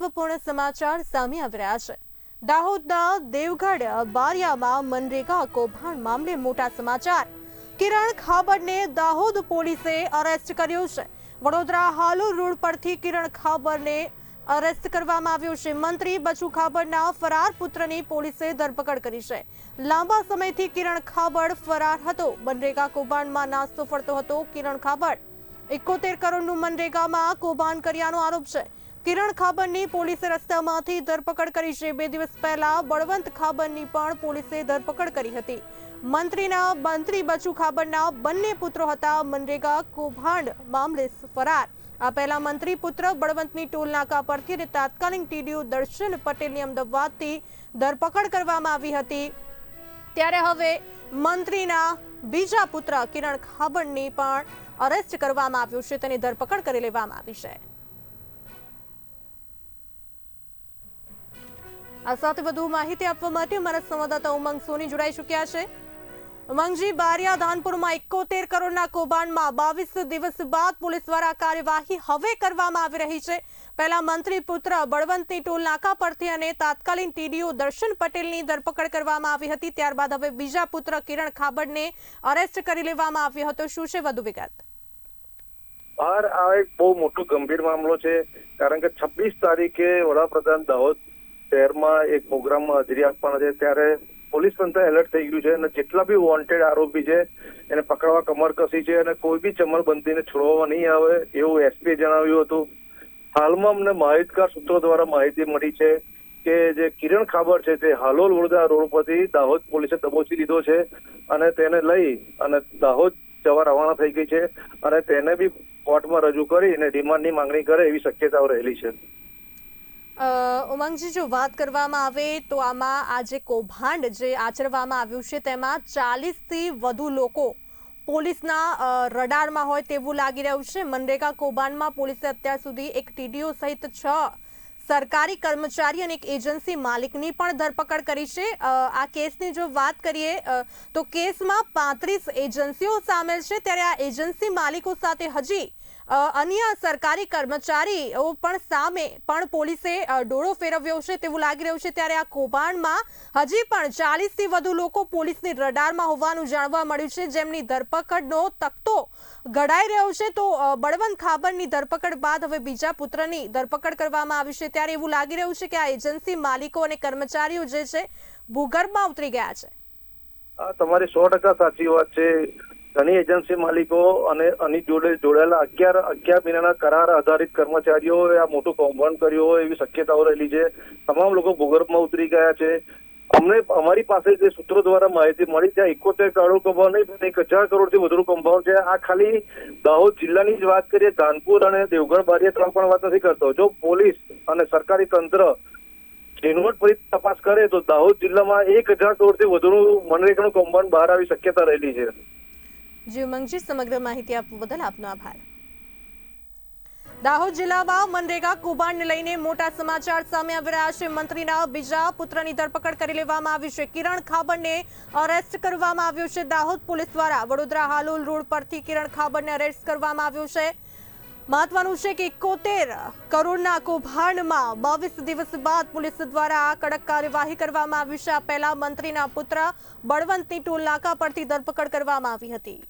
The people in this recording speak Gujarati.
મહત્વપૂર્ણ સમાચાર સામે આવી રહ્યા છે. દાહોદના દેવગઢ બારિયામાં મનરેગા કૌભાંડ મામલે મોટા સમાચાર. કિરણ ખાબડને દાહોદ પોલીસે અરેસ્ટ કર્યો છે. વડોદરા હાલોલ રોડ પરથી કિરણ ખાબડને અરેસ્ટ કરવામાં આવ્યો છે. મંત્રી બચુ ખાબડના ફરાર પુત્રની પોલીસે ધરપકડ કરી છે. લાંબા સમયથી કિરણ ખાબડ ફરાર હતો. મનરેગા કૌભાંડમાં નાસ્તો ફરતો હતો કિરણ ખાબડ. એકોતેર કરોડનું મનરેગામાં કૌભાંડ કર્યાનો આરોપ છે. કિરણ ખાબનની પોલીસે રસ્તામાંથી ધરપકડ કરી છે. બે દિવસ પહેલા બળવંત ખાબનની પણ પોલીસે ધરપકડ કરી હતી. મંત્રીના મંત્રી બચુ ખાબરના બંને પુત્રો હતા. મનરેગા કૌભાંડ મામલે ફરાર. આ પહેલા મંત્રી પુત્ર બળવંતની ટોલનાકા પરથી અને તાત્કાલિક ટીડીયુ દર્શન પટેલની અમદાવાદથી ધરપકડ કરવામાં આવી હતી. ત્યારે હવે મંત્રીના બીજા પુત્ર કિરણ ખાબડની પણ અરેસ્ટ કરવામાં આવ્યું છે. તેની ધરપકડ કરી લેવામાં આવી છે. આ સાથે વધુ માહિતી આપવા માટે અમારા સંવાદદાતા ઉમંગ સોની જોડાઈ ચૂક્યા છે. ઉમંગજી, બારિયા ધાનપુરમાં એકોતેર કરોડના કૌભાંડમાં બાવીસ દિવસ બાદ પોલીસ દ્વારા કાર્યવાહી હવે કરવામાં આવી રહી છે. પહેલા મંત્રી પુત્ર બળવંતની ટોલ નાકા પરથી અને તાત્કાલિક ટીડીઓ દર્શન પટેલની ધરપકડ કરવામાં આવી હતી. ત્યારબાદ હવે બીજા પુત્ર કિરણ ખાબડને અરેસ્ટ કરી લેવામાં આવ્યો હતો. શું છે વધુ વિગત? આ એક બહુ મોટો ગંભીર મામલો છે, કારણ કે છવ્વીસ તારીખે વડાપ્રધાન દાહોદ શહેરમાં એક પ્રોગ્રામમાં હાજરી આપવાના છે. ત્યારે પોલીસ તંત્ર એલર્ટ થઈ ગયું છે અને જેટલા બી વોન્ટેડ આરોપી છે, એને પકડવા કમર કસી છે અને કોઈ બી ચમરબંધીને છોડવામાં નહીં આવે એવું એસપીએ જણાવ્યું હતું. હાલમાં અમને માહિતગાર સૂત્રો દ્વારા માહિતી મળી છે કે જે કિરણ ખાબર છે તે હાલોલ વડોદરા રોડ પરથી દાહોદ પોલીસે દબોચી લીધો છે અને તેને લઈ અને દાહોદ જવા રવાના થઈ ગઈ છે અને તેને બી કોર્ટમાં રજૂ કરી અને રિમાન્ડની માંગણી કરે એવી શક્યતાઓ રહેલી છે. ઉમંગજી, જો વાત કરવામાં આવે તો આમાં આ જે કૌભાંડ જે આચરવામાં આવ્યું છે, તેમાં ચાલીસથી વધુ લોકો પોલીસના રડારમાં હોય તેવું લાગી રહ્યું છે. મનરેગા કૌભાંડમાં પોલીસે અત્યાર સુધી એક ટીડીઓ સહિત છ સરકારી કર્મચારી અને એક એજન્સી માલિકની પણ ધરપકડ કરી છે. આ કેસની જો વાત કરીએ તો કેસમાં પાંત્રીસ એજન્સીઓ સામેલ છે. ત્યારે આ એજન્સી માલિકો સાથે હજી અન્ય સરકારી કર્મચારીઓ પણ સામે પણ પોલીસે ડોળો ફેરવ્યો છે તેવું લાગી રહ્યું છે. ત્યારે આ કૌભાંડમાં હજી પણ ચાલીસથી વધુ લોકો પોલીસની રડારમાં હોવાનું જાણવા મળ્યું છે. જેમની ધરપકડનો તખતો ઘડાઈ રહ્યો છે તો બળવંત ખાબરની ધરપકડ બાદ હવે બીજા પુત્રની ધરપકડ કરવામાં આવી છે. ત્યારે એવું લાગી રહ્યું છે કે આ એજન્સી માલિકો અને કર્મચારીઓ જે છે, ભૂગર્ભમાં ઉતરી ગયા છે. તમારી સો ટકા સાચી વાત છે. ઘણી એજન્સી માલિકો અને આની જોડે જોડાયેલા અગિયાર અગિયાર મહિનાના કરાર આધારિત કર્મચારીઓએ આ મોટું કૌભાંડ કર્યું હોય એવી શક્યતાઓ રહેલી છે. તમામ લોકો ભૂગર્ભમાં ઉતરી ગયા છે. અમને, અમારી પાસે જે સૂત્રો દ્વારા માહિતી મળી, ત્યાં એકોતેર કરોડ કૌભાંડ નહીં એક હજાર કરોડથી વધુ કૌભાંડ છે. આ ખાલી દાહોદ જિલ્લાની જ વાત કરીએ ધાનપુર અને દેવગઢ બારીએ ત્રણ પણ વાત નથી કરતો. જો પોલીસ અને સરકારી તંત્ર ઝીણવટ ભરી તપાસ કરે, તો દાહોદ જિલ્લામાં એક હજાર કરોડથી વધુનું મનરેગાનું કૌભાંડ બહાર આવી શક્યતા રહેલી છે. જી ઉમંગજી સમગ્ર માહિતી આપવા બદલ આપનો આભાર. દાહોદ જિલ્લામાં મનરેગા કૌભાંડને લઈને મોટા સમાચાર સામે આવી રહ્યા છે. મંત્રીના બીજા પુત્રની ધરપકડ કરી લેવામાં આવી છે. કિરણ ખાબડને અરેસ્ટ કરવામાં આવ્યું છે. દાહોદ પોલીસ દ્વારા વડોદરા હાલોલ રોડ પરથી કિરણ ખાબડને અરેસ્ટ કરવામાં આવ્યું છે. મહત્વનું છે કે એકોતેર કરોડના કૌભાંડમાં બાવીસ દિવસ બાદ પોલીસ દ્વારા આ કડક કાર્યવાહી કરવામાં આવી છે. આ પહેલા મંત્રીના પુત્ર બળવંતની ટોલ નાકા પરથી ધરપકડ કરવામાં આવી હતી.